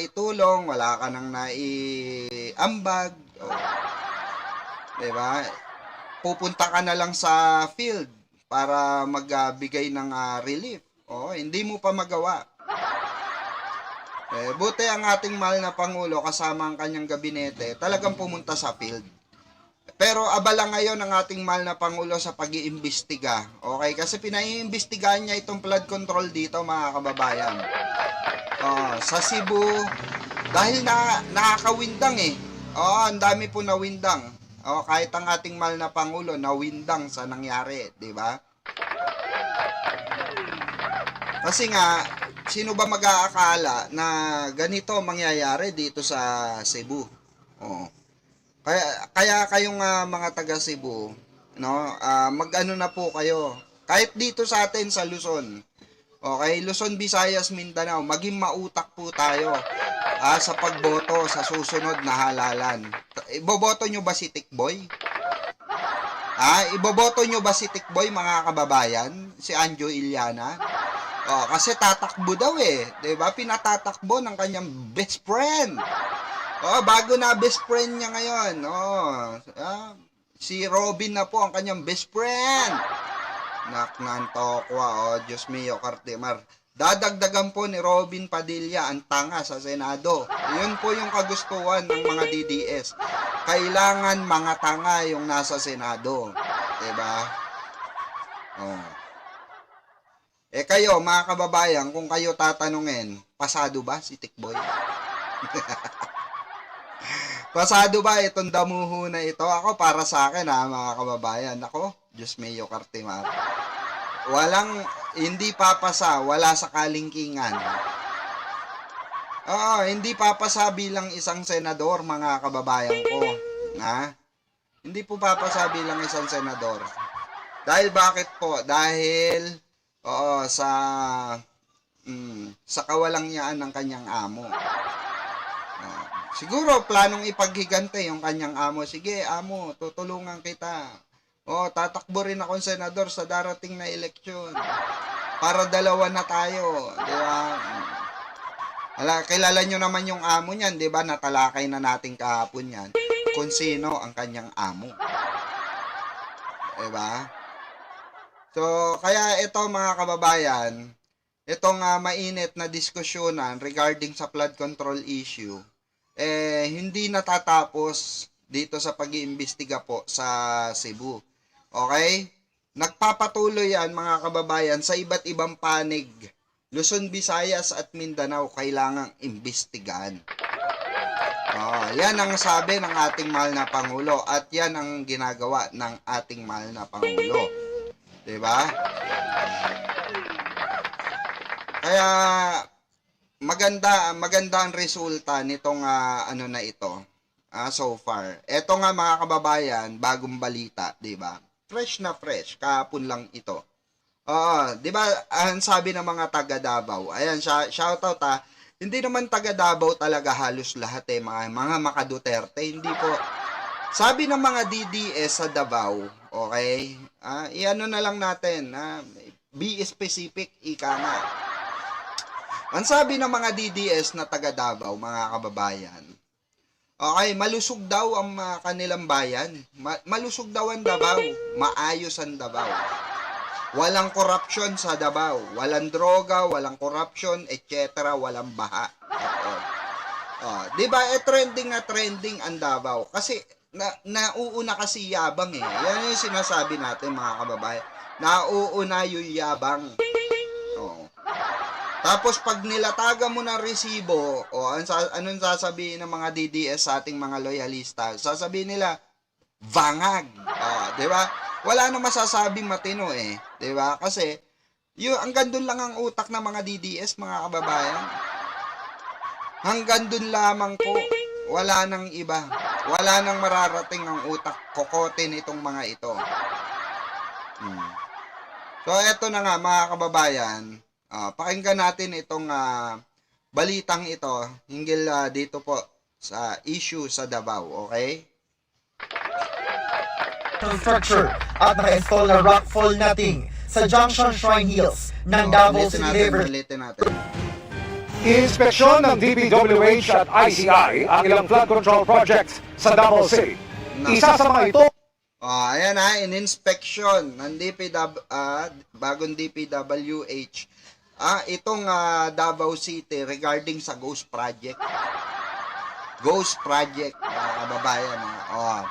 naitulong, wala ka nang naiambag. O, diba? Pupunta ka na lang sa field para magbigay ng ah, relief. O, hindi mo pa magawa. Eh, buti ang ating mahal na Pangulo kasama ang kanyang gabinete, talagang pumunta sa field. Pero abala ngayon ang ating mahal na Pangulo sa pag-iimbestiga. Okay? Kasi pinaiimbestigahan niya itong flood control dito, mga kababayan. Oh, sa Cebu, dahil na, nakakawindang eh. Oh, ang dami po nawindang. Oh, kahit ang ating mahal na Pangulo, nawindang sa nangyari, di ba? Kasi nga, sino ba mag-aakala na ganito ang mangyayari dito sa Cebu? Oh. Kaya kaya kayong ah, mga taga Cebu, no, ah, mag-ano na po kayo. Kahit dito sa atin sa Luzon. Okay, Luzon, Visayas, Mindanao, maging mautak po tayo ah, sa pagboto sa susunod na halalan. Iboboto nyo ba si Tikboy? Ah, iboboto nyo ba si Tikboy mga kababayan? Si Anjo Iliana? Oh, kasi tatakbo daw eh. 'Di ba? Pinatatakbo ng kanyang best friend. Oh, bago na best friend niya ngayon. Oh, ah, si Robin na po ang kanyang best friend. Nak nantokwa, oh, Diyos mio, Cartimar. Dadagdagan po ni Robin Padilla ang tanga sa Senado. Yun po yung kagustuhan ng mga DDS. Kailangan mga tanga yung nasa Senado. 'Di ba? Oh. Eh kayo, mga kababayan, kung kayo tatanungin, pasado ba si Tikboy? pasado ba itong damuho na ito? Ako, para sa akin ha, mga kababayan. Ako, Diyos mayo Cartimar. Walang, hindi papasa, wala sa kalingkingan. Oo, hindi papasa bilang isang senador, mga kababayan ko. Ha? Hindi po papasa bilang isang senador. Dahil bakit po? Dahil Oo, sa mm, sa kawalangyaan ng kanyang amo. Ah, siguro planong ipaghigante yung kanyang amo. Sige, amo, tutulungan kita. Oh, tatakbo rin akong senador sa darating na eleksyon. Para dalawa na tayo, di ba? Ala, kilala nyo naman yung amo niyan, di ba? Natalakay na natin kahapon yan. Kung sino ang kanyang amo. Di ba? So, kaya ito mga kababayan, itong uh, mainit na diskusyonan regarding sa flood control issue, eh, hindi natatapos dito sa pag-iimbestiga po sa Cebu. Okay? Nagpapatuloy yan mga kababayan sa iba't ibang panig. Luzon, Visayas at Mindanao kailangang imbestigahan. Oh, yan ang sabi ng ating mahal na Pangulo at yan ang ginagawa ng ating mahal na Pangulo. 'Di ba? Kaya maganda maganda ang resulta nitong ah, ano na ito. ah, so far. Ito nga mga kababayan, bagong balita, 'di ba? Fresh na fresh, kahapon lang ito. Oo, 'di ba? Ang sabi ng mga taga Davao. Ayan, shout out ha. Hindi naman taga Davao talaga halos lahat eh, mga mga maka Duterte, hindi po. Sabi ng mga DDS sa Davao, okay? Ah, iano na lang natin, ah, be specific, ika nga. Ang sabi ng mga DDS na taga Davao, mga kababayan, okay, malusog daw ang ah, kanilang bayan. Ma- malusog daw ang Davao, maayos ang Davao. Walang korupsyon sa Davao, walang droga, walang korupsyon, etc., walang baha. Oo. Oh, 'di ba? Eh trending na trending ang Davao kasi na nauuna kasi yabang eh. Yan yung sinasabi natin mga kababayan. Nauuna yung yabang. Tapos pag nilataga mo ng resibo, o sa, anong sasabihin ng mga DDS sa ating mga loyalista? Sasabihin nila, vangag. Oh, 'di ba? Wala na masasabing matino eh, 'di ba? Kasi yung hanggang doon lang ang utak ng mga DDS, mga kababayan. Hanggang doon lamang po. Wala nang iba. Wala nang mararating ang utak kokote nitong mga ito. Hmm. So, eto na nga mga kababayan. Ah, pakinggan natin itong ah, balitang ito hinggil ah, dito po sa issue sa Davao, okay? structure at naka-install na rockfall nating sa Junction Shrine Hills ng Davao City River natin. Inspeksyon ng DPWH at ICI ang ilang flood control projects sa Davao City. Isa sa mga ito Oh, ayan ha, in inspection ng DPW, ah, bagong DPWH. Ah, itong ah, Davao City regarding sa Ghost Project. Ghost Project, mga kababayan ha.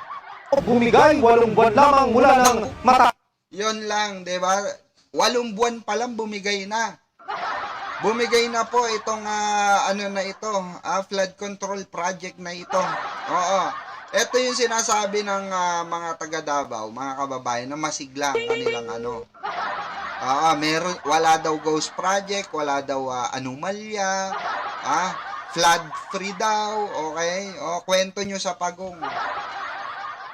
Oh, bumigay walong buwan lamang mula ng mata yun lang, 'di ba? Walong buwan pa lang bumigay na. Bumigay na po itong ah, ano na ito, ah, flood control project na ito. Oo. Ito yung sinasabi ng ah, mga taga Davao, mga kababayan na masigla ang kanilang ano. Ah, meron wala daw ghost project, wala daw ah, anomalya, ah, flood free daw, okay? O kwento nyo sa pagong.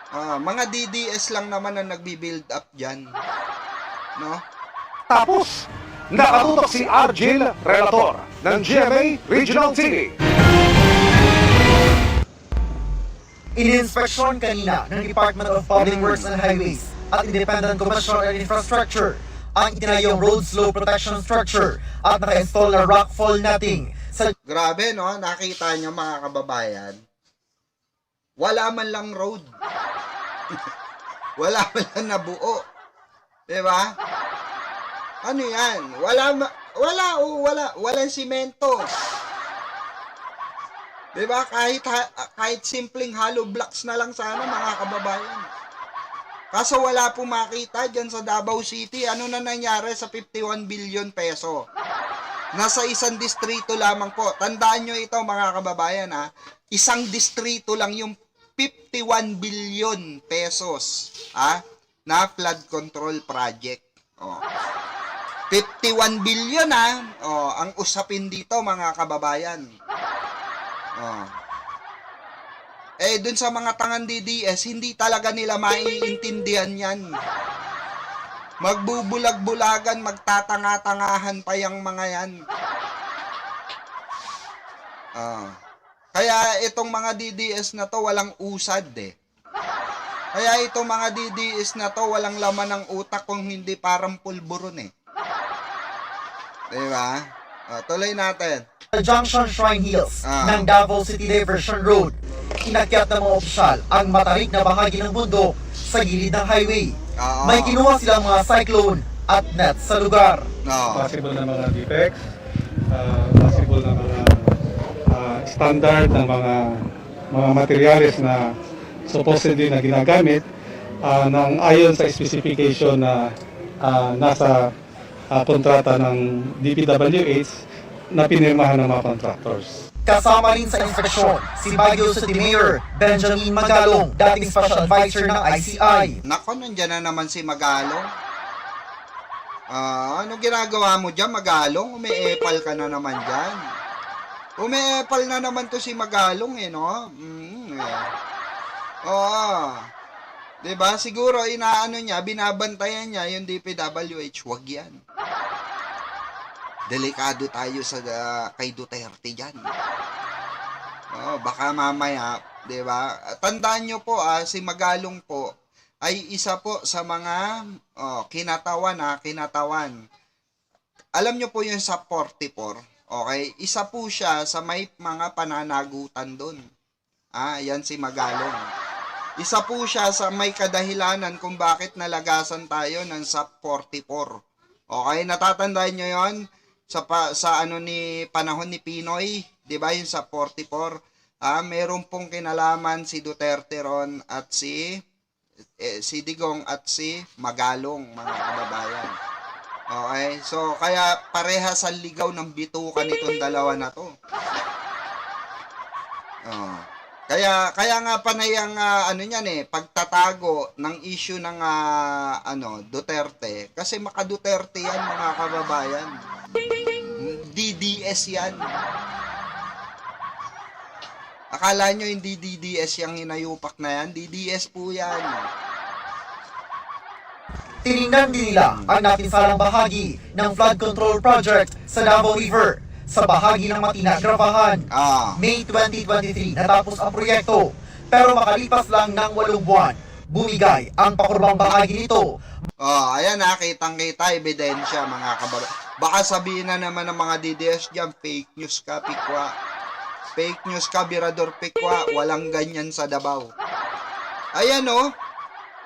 Ah, mga DDS lang naman ang nagbi-build up diyan. No? tapos nakatutok si Argil Relator ng GMA Regional City. Ininspeksyon kanina ng Department of Public Works and Highways at Independent Commission and Infrastructure ang itinayong road slope protection structure at naka-install na rockfall netting sa Grabe, no? Nakita nyo mga kababayan. Wala man lang road. Wala man lang nabuo. 'Di ba? Ano 'yan? Wala ma- wala oh, wala walang simento. 'Di ba? Kahit ha- kahit simpleng hollow blocks na lang sana mga kababayan. Kaso wala po makita dyan sa Davao City. Ano na nangyari sa 51 billion peso? Nasa isang distrito lamang po. Tandaan nyo ito mga kababayan ha. Isang distrito lang yung 51 billion pesos ha, na flood control project. Oh. 51 billion ha. Oh, ang usapin dito mga kababayan. Oh. Eh, dun sa mga tangan DDS, hindi talaga nila maiintindihan yan. Magbubulag-bulagan, magtatanga-tangahan pa yung mga yan. Ah. Kaya itong mga DDS na to walang usad eh. Kaya itong mga DDS na to walang laman ng utak kung hindi parang pulburon eh. Diba? Ah, tuloy natin. Junction Shrine Hills Ah. ng Davao City Diversion Road. Inakyat ng mga opisyal ang matarik na bahagi ng bundok sa gilid ng highway. Oo. May kinuha silang mga cyclone at net sa lugar. No. possible na mga defects, uh, possible na mga uh, standard ng mga mga materials na supposedly na ginagamit uh, ng ayon sa specification na uh, nasa uh, kontrata ng DPWH na pinirmahan ng mga contractors. Kasama rin sa inspeksyon si Baguio City Mayor Benjamin Magalong, dating special advisor ng ICI. Nako, nandyan na naman si Magalong. Ah, ano ginagawa mo dyan, Magalong? Umiepal ka na naman dyan. Umiepal na naman to si Magalong eh, no? Mm, eh. Oo. 'Di ba? Siguro inaano niya, binabantayan niya yung DPWH, wag 'yan. Delikado tayo sa ah, kay Duterte diyan. Oh, baka mamaya, 'di ba? Tandaan niyo po ah, si Magalong po ay isa po sa mga oh, kinatawan ha, kinatawan. Alam niyo po yung sa 44, okay? Isa po siya sa may mga pananagutan doon. Ah, yan si Magalong. Isa po siya sa may kadahilanan kung bakit nalagasan tayo ng SAP 44. Okay, natatandaan nyo yon sa pa, sa ano ni panahon ni Pinoy, 'di ba yung sa 44? Ah, meron pong kinalaman si Duterte ron at si eh, si Digong at si Magalong, mga kababayan. Okay, so kaya pareha sa ligaw ng bitukan itong dalawa na to. Oh. Kaya kaya nga panay ang ah, ano niyan eh, pagtatago ng issue ng ah, ano Duterte kasi maka Duterte yan mga kababayan. DDS yan. Akala nyo hindi DDS yung hinayupak na yan? DDS po yan. Tiningnan din nila ang natinsalang bahagi ng flood control project sa Davao River sa bahagi ng Matina, Gravahan. Ah. May 2023 natapos ang proyekto pero makalipas lang ng walong buwan, bumigay ang pakurbang bahagi nito Oh, ayan na, kitang-kita, ebidensya mga kababayan. Baka sabihin na naman ng mga DDS dyan, fake news ka, pikwa. Fake news ka, Birador Pikwa. Walang ganyan sa Davao. Ayan oh.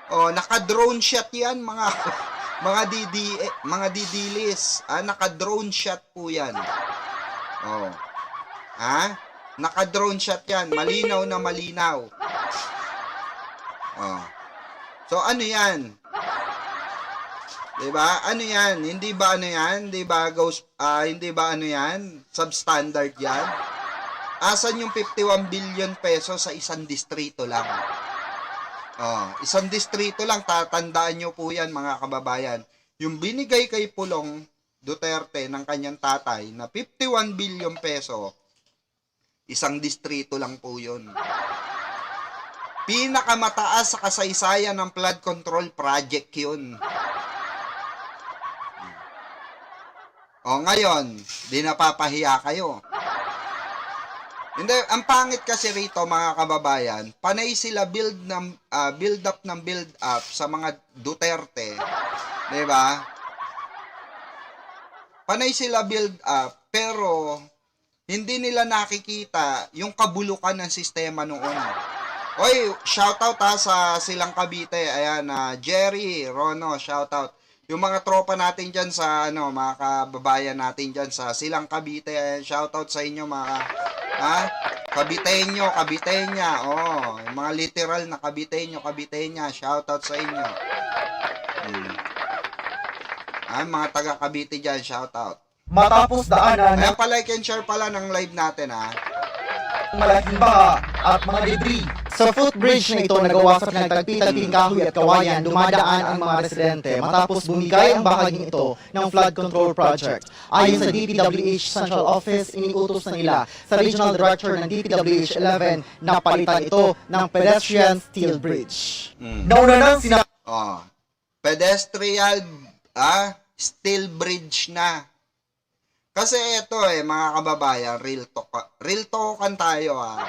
Oh, naka-drone shot 'yan mga mga DD eh, mga didilis. Ah, naka-drone shot po 'yan. Oh. Ha? Naka-drone shot 'yan. Malinaw na malinaw. Oh. So ano 'yan? 'Di ba? Ano 'yan? Hindi ba ano 'yan? 'Di ba ghost ah, hindi ba ano 'yan? Substandard 'yan? Asan yung 51 billion peso sa isang distrito lang? Oh, isang distrito lang, tatandaan nyo po yan mga kababayan. Yung binigay kay Pulong Duterte ng kanyang tatay na 51 billion peso, isang distrito lang po yun. Pinakamataas sa kasaysayan ng flood control project yun. O ngayon, di napapahiya kayo. Hindi, ang pangit kasi rito mga kababayan, panay sila build ng ah, build up ng build up sa mga Duterte, 'di ba? Panay sila build up pero hindi nila nakikita yung kabulukan ng sistema noon. Oy, shoutout ha sa Silang Cavite. Ayan, na Jerry, Rono, shoutout. Yung mga tropa natin dyan sa, ano, mga kababayan natin dyan sa Silang Cavite. Ayan, shoutout sa inyo mga, ha? Kabiteño, Kabiteña. Oh, yung mga literal na Kabiteño, Kabiteña. Shoutout sa inyo. Hmm. Ah, mga taga Cavite dyan, shoutout. Matapos daanan Ayan ng pa like and share pala ng live natin ha. Malaking baha at mga debris. Sa footbridge na ito nagawa sa pinagtagpi-tagping kahoy at kawayan, dumadaan ang mga residente matapos bumigay ang bahaging ito ng flood control project. Ayon sa DPWH Central Office, iniutos na nila sa Regional Director ng DPWH 11 na palitan ito ng pedestrian steel bridge. Mm. Nauna nang sinabi Oh. Pedestrian ah, steel bridge na. Kasi ito eh, mga kababayan, real talk. Real talkan tayo ah.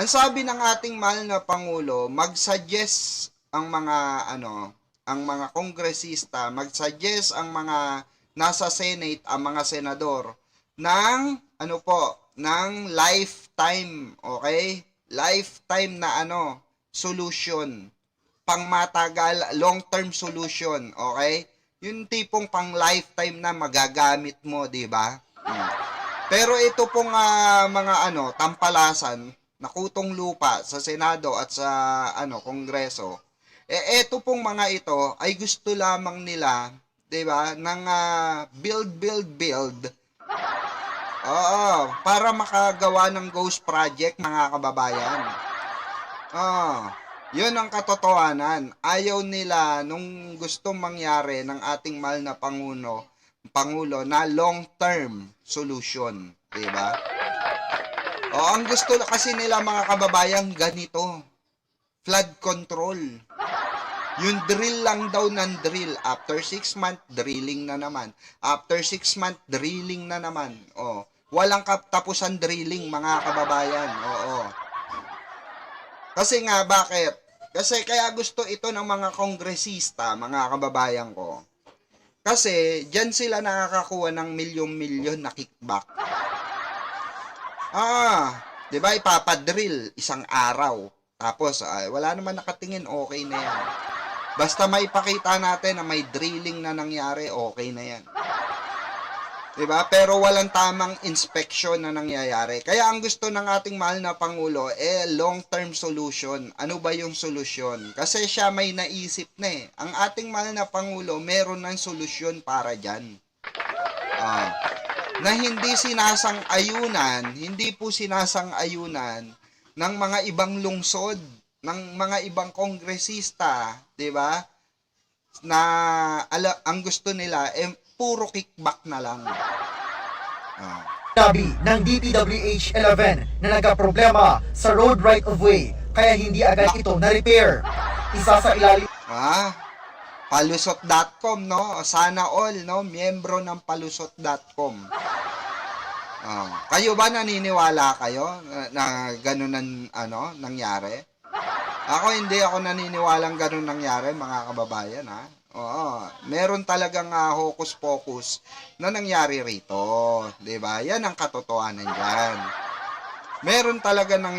Ang sabi ng ating mahal na Pangulo, mag-suggest ang mga ano, ang mga kongresista, mag-suggest ang mga nasa Senate, ang mga senador ng ano po, ng lifetime, okay? Lifetime na ano, solution. Pangmatagal, long-term solution, okay? Yung tipong pang lifetime na magagamit mo, 'di ba? Hmm. Pero ito pong ah, mga ano, tampalasan, nakutong lupa sa Senado at sa ano, Kongreso. Eh eto pong mga ito ay gusto lamang nila, 'di ba, ng ah, build build build. Oo, para makagawa ng ghost project mga kababayan. Ah, yun ang katotohanan. Ayaw nila nung gustong mangyari ng ating mahal na Pangulo, Pangulo na long-term solution, 'di ba? O ang gusto kasi nila mga kababayan ganito. Flood control. Yung drill lang daw ng drill. After 6 month, drilling na naman. After 6 month, drilling na naman. O, walang katapusan drilling mga kababayan. Oo. Kasi nga, bakit? Kasi kaya gusto ito ng mga kongresista, mga kababayan ko. Kasi, dyan sila nakakakuha ng milyon-milyon na kickback. Ah, 'di ba ipapadrill isang araw. Tapos ay wala naman nakatingin, okay na 'yan. Basta maipakita natin na may drilling na nangyari, okay na 'yan. 'Di ba? Pero walang tamang inspection na nangyayari. Kaya ang gusto ng ating mahal na pangulo eh long-term solution. Ano ba yung solusyon? Kasi siya may naisip na eh. Ang ating mahal na pangulo meron ng solusyon para diyan. Ah na hindi sinasang-ayunan, hindi po sinasang-ayunan ng mga ibang lungsod, ng mga ibang kongresista, 'di ba? Na ala, ang gusto nila eh puro kickback na lang. Ah. Sabi ng DPWH 11 na nagka-problema sa road right-of-way kaya hindi agad ito na-repair. Isa sa ilalim Ah, palusot.com, no? Sana all, no? Miyembro ng palusot.com. Ah, kayo ba naniniwala kayo na, na ganun ang ano, nangyari? Ako hindi ako naniniwalang ganun nangyari, mga kababayan, ha? Oo, meron talagang ah, hocus pocus na nangyari rito, 'di ba? Yan ang katotohanan diyan. Meron talaga nangyari